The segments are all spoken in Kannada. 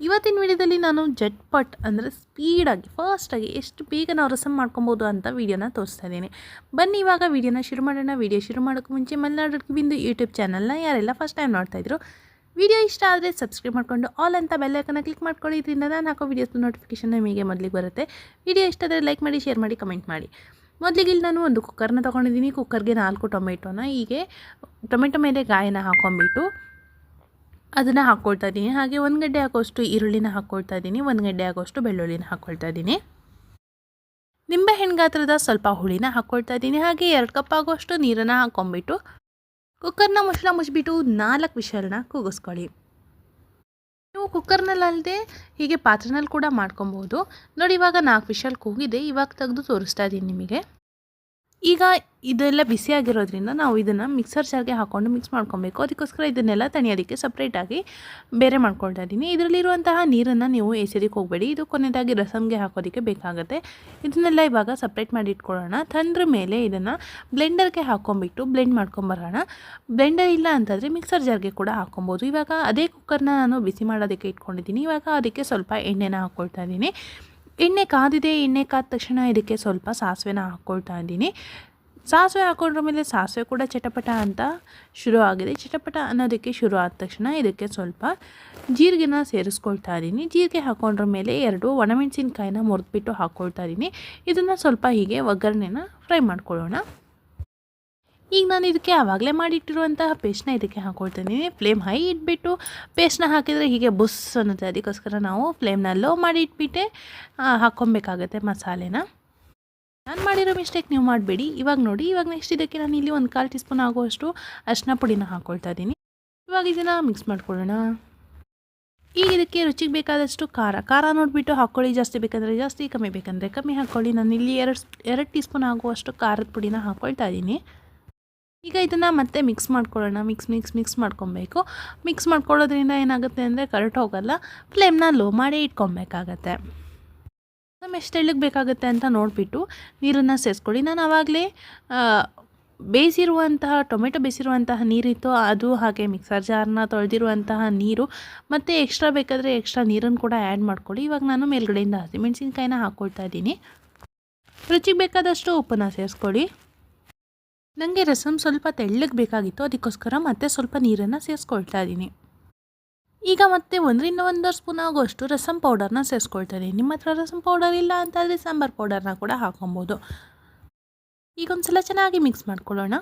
ಇವತ್ತಿನ ವಿಡಿಯೋದಲ್ಲಿ ನಾನು ಜಟ್ಪಟ್ ಅಂದರೆ ಸ್ಪೀಡಾಗಿ ಫಾಸ್ಟಾಗಿ ಎಷ್ಟು ಬೇಗ ನಾವು ರಸಮ್ ಮಾಡ್ಕೊಬೋದು ಅಂತ ವಿಡಿಯೋನ ತೋರಿಸ್ತಾ ಇದ್ದೀನಿ. ಬನ್ನಿ ಇವಾಗ ವಿಡಿಯೋನ ಶುರು ಮಾಡೋಣ. ವಿಡಿಯೋ ಶುರು ಮಾಡೋಕ್ಕೆ ಮುಂಚೆ ಮಲೆನಾಡು ಬಿಂದು ಯೂಟ್ಯೂಬ್ ಚಾನಲ್ನ ಯಾರೆಲ್ಲ ಫಸ್ಟ್ ಟೈಮ್ ನೋಡ್ತಾಯಿದ್ರು ವಿಡಿಯೋ ಇಷ್ಟ ಆದರೆ ಸಬ್ಸ್ಕ್ರೈಬ್ ಮಾಡ್ಕೊಂಡು ಆಲ್ ಅಂತ ಬೆಲ್ಲೈಕನ್ನ ಕ್ಲಿಕ್ ಮಾಡ್ಕೊಳ್ಳಿ. ಇದರಿಂದ ನಾನು ಹಾಕೋ ವೀಡಿಯೋಸ್ ನೋಟಿಫಿಕೇಶನ್ ನಿಮಗೆ ಮೊದಲಿಗೆ ಬರುತ್ತೆ. ವಿಡಿಯೋ ಇಷ್ಟ ಆದರೆ ಲೈಕ್ ಮಾಡಿ ಶೇರ್ ಮಾಡಿ ಕಮೆಂಟ್ ಮಾಡಿ. ಮೊದಲಿಗೆ ಇಲ್ಲಿ ನಾನು ಒಂದು ಕುಕ್ಕರ್ನ ತೊಗೊಂಡಿದ್ದೀನಿ. ಕುಕ್ಕರ್ಗೆ ನಾಲ್ಕು ಟೊಮೆಟೊನ ಹೀಗೆ ಟೊಮೆಟೊ ಮೇಲೆ ಗಾಯನ ಹಾಕೊಂಡ್ಬಿಟ್ಟು ಅದನ್ನು ಹಾಕ್ಕೊಳ್ತಾ ಇದ್ದೀನಿ. ಹಾಗೆ ಒಂದು ಗಡ್ಡೆ ಹಾಕೋಷ್ಟು ಈರುಳ್ಳಿನ ಹಾಕ್ಕೊಳ್ತಾ ಇದ್ದೀನಿ. ಒಂದು ಗಡ್ಡೆ ಆಗೋಷ್ಟು ಬೆಳ್ಳುಳ್ಳಿನ ಹಾಕ್ಕೊಳ್ತಾ ಇದ್ದೀನಿ. ನಿಂಬೆ ಹಣ್ಣು ಗಾತ್ರದ ಸ್ವಲ್ಪ ಹುಳಿನ ಹಾಕ್ಕೊಳ್ತಾ ಇದ್ದೀನಿ. ಹಾಗೆ ಎರಡು ಕಪ್ ಆಗೋಷ್ಟು ನೀರನ್ನು ಹಾಕ್ಕೊಂಬಿಟ್ಟು ಕುಕ್ಕರ್ನ ಮುಚ್ಚಳ ಮುಚ್ಚಿಬಿಟ್ಟು ನಾಲ್ಕು ವಿಶಲ್ನ ಕೂಗಿಸ್ಕೊಳ್ಳಿ. ನೀವು ಕುಕ್ಕರ್ನಲ್ಲಿ ಅಲ್ಲದೆ ಹೀಗೆ ಪಾತ್ರೆನಲ್ಲಿ ಕೂಡ ಮಾಡ್ಕೊಬೋದು. ನೋಡಿ ಇವಾಗ ನಾಲ್ಕು ವಿಶಲ್ ಕೂಗಿದೆ. ಇವಾಗ ತೆಗೆದು ತೋರಿಸ್ತಾ ಇದ್ದೀನಿ ನಿಮಗೆ. ಈಗ ಇದೆಲ್ಲ ಬಿಸಿಯಾಗಿರೋದ್ರಿಂದ ನಾವು ಇದನ್ನು ಮಿಕ್ಸರ್ ಜಾರ್ಗೆ ಹಾಕ್ಕೊಂಡು ಮಿಕ್ಸ್ ಮಾಡ್ಕೊಬೇಕು. ಅದಕ್ಕೋಸ್ಕರ ಇದನ್ನೆಲ್ಲ ತಣಿಯೋದಕ್ಕೆ ಸಪ್ರೇಟಾಗಿ ಬೇರೆ ಮಾಡ್ಕೊಳ್ತಾ ಇದ್ದೀನಿ. ಇದರಲ್ಲಿರುವಂತಹ ನೀರನ್ನು ನೀವು ಎಸೆದಿಕ್ಕೆ ಹೋಗಬೇಡಿ. ಇದು ಕೊನೆಯದಾಗಿ ರಸಮ್ಗೆ ಹಾಕೋದಕ್ಕೆ ಬೇಕಾಗುತ್ತೆ. ಇದನ್ನೆಲ್ಲ ಇವಾಗ ಸಪ್ರೇಟ್ ಮಾಡಿ ಇಟ್ಕೊಳ್ಳೋಣ. ತಂದ್ರ ಮೇಲೆ ಇದನ್ನು ಬ್ಲೆಂಡರ್ಗೆ ಹಾಕ್ಕೊಂಬಿಟ್ಟು ಬ್ಲೆಂಡ್ ಮಾಡ್ಕೊಂಬರೋಣ. ಬ್ಲೆಂಡರ್ ಇಲ್ಲ ಅಂತಂದರೆ ಮಿಕ್ಸರ್ ಜಾರ್ಗೆ ಕೂಡ ಹಾಕ್ಕೊಬೋದು ಇವಾಗ ಅದೇ ಕುಕ್ಕರ್ನ ನಾನು ಬಿಸಿ ಮಾಡೋದಕ್ಕೆ ಇಟ್ಕೊಂಡಿದ್ದೀನಿ. ಇವಾಗ ಅದಕ್ಕೆ ಸ್ವಲ್ಪ ಎಣ್ಣೆನ ಹಾಕ್ಕೊಳ್ತಾ ಇದ್ದೀನಿ. ಎಣ್ಣೆ ಕಾದಿದೆ, ಎಣ್ಣೆ ಕಾದ ತಕ್ಷಣ ಇದಕ್ಕೆ ಸ್ವಲ್ಪ ಸಾಸಿವೆನ ಹಾಕ್ಕೊಳ್ತಾ ಇದ್ದೀನಿ. ಸಾಸಿವೆ ಹಾಕೊಂಡ್ರ ಮೇಲೆ ಸಾಸಿವೆ ಕೂಡ ಚಟಪಟ ಅಂತ ಶುರು ಆಗಿದೆ. ಚಟಪಟ ಅನ್ನೋದಕ್ಕೆ ಶುರು ಆದ ತಕ್ಷಣ ಇದಕ್ಕೆ ಸ್ವಲ್ಪ ಜೀರಿಗೆನ ಸೇರಿಸ್ಕೊಳ್ತಾ ಇದ್ದೀನಿ. ಜೀರಿಗೆ ಹಾಕೊಂಡ್ರ ಮೇಲೆ ಎರಡು ಒಣಮೆಣಸಿನ್ಕಾಯಿನ ಮುರಿದ್ಬಿಟ್ಟು ಹಾಕ್ಕೊಳ್ತಾ ಇದ್ದೀನಿ. ಇದನ್ನು ಸ್ವಲ್ಪ ಹೀಗೆ ಒಗ್ಗರಣೆನ ಫ್ರೈ ಮಾಡ್ಕೊಳ್ಳೋಣ. ಈಗ ನಾನು ಇದಕ್ಕೆ ಆವಾಗಲೇ ಮಾಡಿಟ್ಟಿರುವಂತಹ ಪೇಸ್ಟ್ನ ಇದಕ್ಕೆ ಹಾಕೊಳ್ತೀನಿ. ಫ್ಲೇಮ್ ಹೈ ಇಟ್ಬಿಟ್ಟು ಪೇಸ್ಟ್ನ ಹಾಕಿದರೆ ಹೀಗೆ ಬುಸ್ ಅನ್ನುತ್ತೆ. ಅದಕ್ಕೋಸ್ಕರ ನಾವು ಫ್ಲೇಮ್ನ ಲೋ ಮಾಡಿ ಇಟ್ಬಿಟ್ಟೆ ಹಾಕ್ಕೊಬೇಕಾಗತ್ತೆ ಮಸಾಲೆನ. ನಾನು ಮಾಡಿರೋ ಮಿಸ್ಟೇಕ್ ನೀವು ಮಾಡಬೇಡಿ. ಇವಾಗ ನೋಡಿ, ಇವಾಗ ನೆಕ್ಸ್ಟ್ ಇದಕ್ಕೆ ನಾನು ಇಲ್ಲಿ ಒಂದು ಕಾಲು ಟೀ ಸ್ಪೂನ್ ಆಗುವಷ್ಟು ಅರಿಶಿನ ಪುಡಿನ ಹಾಕ್ಕೊಳ್ತಾ ಇದ್ದೀನಿ. ಇವಾಗ ಇದನ್ನು ಮಿಕ್ಸ್ ಮಾಡ್ಕೊಳ್ಳೋಣ. ಈಗ ಇದಕ್ಕೆ ರುಚಿಗೆ ಬೇಕಾದಷ್ಟು ಖಾರ. ಖಾರ ನೋಡಿಬಿಟ್ಟು ಹಾಕ್ಕೊಳ್ಳಿ ಜಾಸ್ತಿ ಬೇಕಂದರೆ ಜಾಸ್ತಿ, ಕಮ್ಮಿ ಬೇಕಂದರೆ ಕಮ್ಮಿ ಹಾಕ್ಕೊಳ್ಳಿ ನಾನು ಇಲ್ಲಿ ಎರಡು ಎರಡು ಟೀ ಸ್ಪೂನ್ ಆಗುವಷ್ಟು ಖಾರದ ಪುಡಿನ ಹಾಕ್ಕೊಳ್ತಾ ಇದ್ದೀನಿ. ಈಗ ಇದನ್ನು ಮತ್ತೆ ಮಿಕ್ಸ್ ಮಾಡ್ಕೊಳ್ಳೋಣ. ಮಿಕ್ಸ್ ಮಿಕ್ಸ್ ಮಿಕ್ಸ್ ಮಾಡ್ಕೊಬೇಕು. ಮಿಕ್ಸ್ ಮಾಡ್ಕೊಳ್ಳೋದ್ರಿಂದ ಏನಾಗುತ್ತೆ ಅಂದರೆ ಕರೆಕ್ಟ್ ಹೋಗಲ್ಲ. ಫ್ಲೇಮ್ನ ಲೋ ಮಾಡಿ ಇಟ್ಕೊಬೇಕಾಗತ್ತೆ. ನಮ್ಮ ಎಷ್ಟು ಎಳ್ಳಿಗೆ ಬೇಕಾಗುತ್ತೆ ಅಂತ ನೋಡಿಬಿಟ್ಟು ನೀರನ್ನು ಸೇರಿಸ್ಕೊಳ್ಳಿ ನಾನು ಆವಾಗಲೇ ಬೇಯಿಸಿರುವಂತಹ, ಟೊಮೆಟೊ ಬೇಯಿಸಿರುವಂತಹ ನೀರಿತ್ತು. ಅದು ಹಾಗೆ ಮಿಕ್ಸರ್ ಜಾರ್ನ ತೊಳೆದಿರುವಂತಹ ನೀರು. ಮತ್ತು ಎಕ್ಸ್ಟ್ರಾ ಬೇಕಾದರೆ ಎಕ್ಸ್ಟ್ರಾ ನೀರನ್ನು ಕೂಡ ಆ್ಯಡ್ ಮಾಡ್ಕೊಳ್ಳಿ. ಇವಾಗ ನಾನು ಮೇಲ್ಗಡೆಯಿಂದ ಹಸಿಮೆಣಸಿನ್ಕಾಯಿನ ಹಾಕ್ಕೊಳ್ತಾ ಇದ್ದೀನಿ. ರುಚಿಗೆ ಬೇಕಾದಷ್ಟು ಉಪ್ಪನ್ನು ಸೇರಿಸ್ಕೊಳ್ಳಿ ನನಗೆ ರಸಮ್ ಸ್ವಲ್ಪ ತೆಳ್ಳಗೆ ಬೇಕಾಗಿತ್ತು, ಅದಕ್ಕೋಸ್ಕರ ಮತ್ತೆ ಸ್ವಲ್ಪ ನೀರನ್ನು ಸೇರಿಸ್ಕೊಳ್ತಾ ಇದ್ದೀನಿ ಈಗ ಮತ್ತೆ ಒಂದರಿಂದ ಒಂದೂವರೆ ಸ್ಪೂನ್ ಆಗುವಷ್ಟು ರಸಮ್ ಪೌಡರ್ನ ಸೇರಿಸ್ಕೊಳ್ತಾ ಇದ್ದೀನಿ ನಿಮ್ಮ ಹತ್ರ ರಸಮ್ ಪೌಡರ್ ಇಲ್ಲ ಅಂತಂದರೆ ಸಾಂಬಾರು ಪೌಡರ್ನ ಕೂಡ ಹಾಕೊಬೋದು ಈಗ ಒಂದು ಸಲ ಚೆನ್ನಾಗಿ ಮಿಕ್ಸ್ ಮಾಡ್ಕೊಳ್ಳೋಣ.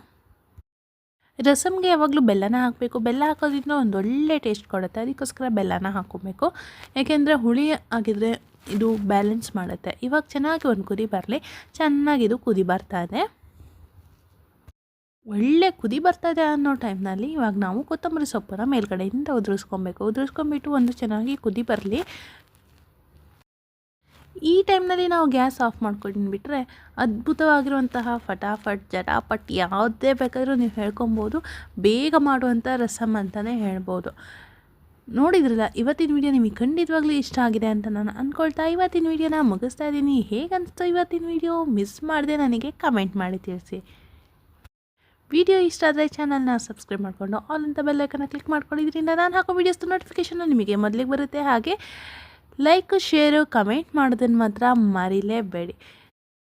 ರಸಮ್ಗೆ ಯಾವಾಗಲೂ ಬೆಲ್ಲನ ಹಾಕಬೇಕು. ಬೆಲ್ಲ ಹಾಕೋದ್ರಿಂದ ಒಂದು ಒಳ್ಳೆ ಟೇಸ್ಟ್ ಕೊಡುತ್ತೆ. ಅದಕ್ಕೋಸ್ಕರ ಬೆಲ್ಲನ ಹಾಕೋಬೇಕು ಯಾಕೆಂದರೆ ಹುಳಿ ಆಗಿದ್ರೆ ಇದು ಬ್ಯಾಲೆನ್ಸ್ ಮಾಡುತ್ತೆ. ಇವಾಗ ಚೆನ್ನಾಗಿ ಒಂದು ಕುದಿ ಬರಲಿ. ಚೆನ್ನಾಗಿ ಇದು ಕುದಿ ಬರ್ತಾ ಇದೆ. ಒಳ್ಳೆ ಕುದಿ ಬರ್ತದೆ ಅನ್ನೋ ಟೈಮ್ನಲ್ಲಿ ಇವಾಗ ನಾವು ಕೊತ್ತಂಬರಿ ಸೊಪ್ಪನ್ನ ಮೇಲ್ಗಡೆಯಿಂದ ಉದುರಿಸ್ಕೊಬೇಕು. ಉದುರಿಸ್ಕೊಂಬಿಟ್ಟು ಒಂದು ಚೆನ್ನಾಗಿ ಕುದಿ ಬರಲಿ. ಈ ಟೈಮ್ನಲ್ಲಿ ನಾವು ಗ್ಯಾಸ್ ಆಫ್ ಮಾಡ್ಕೊಂಡ್ಬಿಟ್ರೆ ಅದ್ಭುತವಾಗಿರುವಂತಹ ಫಟಾಫಟ್, ಜಟಾಪಟ್ ಯಾವುದೇ ಬೇಕಾದರೂ ನೀವು ಹೇಳ್ಕೊಬೋದು. ಬೇಗ ಮಾಡುವಂಥ ರಸಮ್ ಅಂತಲೇ ಹೇಳ್ಬೋದು. ನೋಡಿದ್ರಲ್ಲ, ಇವತ್ತಿನ ವೀಡಿಯೋ ನಿಮಗೆ ಖಂಡಿತವಾಗ್ಲೂ ಇಷ್ಟ ಆಗಿದೆ ಅಂತ ನಾನು ಅಂದ್ಕೊಳ್ತಾ ಇವತ್ತಿನ ವೀಡಿಯೋನ ಮುಗಿಸ್ತಾ ಇದ್ದೀನಿ. ಹೇಗೆ ಇವತ್ತಿನ ವೀಡಿಯೋ? ಮಿಸ್ ಮಾಡಿದೆ ನನಗೆ ಕಮೆಂಟ್ ಮಾಡಿ ತಿಳಿಸಿ. ವಿಡಿಯೋ ಇಷ್ಟ ಆದರೆ ಚಾನಲ್ನ ಸಬ್ಸ್ಕ್ರೈಬ್ ಮಾಡಿಕೊಂಡು ಆಲ್ ಅಂತ ಬೆಲ್ಲೈಕನ್ನ ಕ್ಲಿಕ್ ಮಾಡ್ಕೊಂಡಿದ್ರಿಂದ ನಾನು ಹಾಕೋ ವೀಡಿಯೋಸ್ದು ನೋಟಿಫಿಕೇಷನ್ ನಿಮಗೆ ಮೊದಲಿಗೆ ಬರುತ್ತೆ. ಹಾಗೆ ಲೈಕ್ ಶೇರು ಕಮೆಂಟ್ ಮಾಡೋದನ್ನು ಮಾತ್ರ ಮರಿಲೇಬೇಡಿ.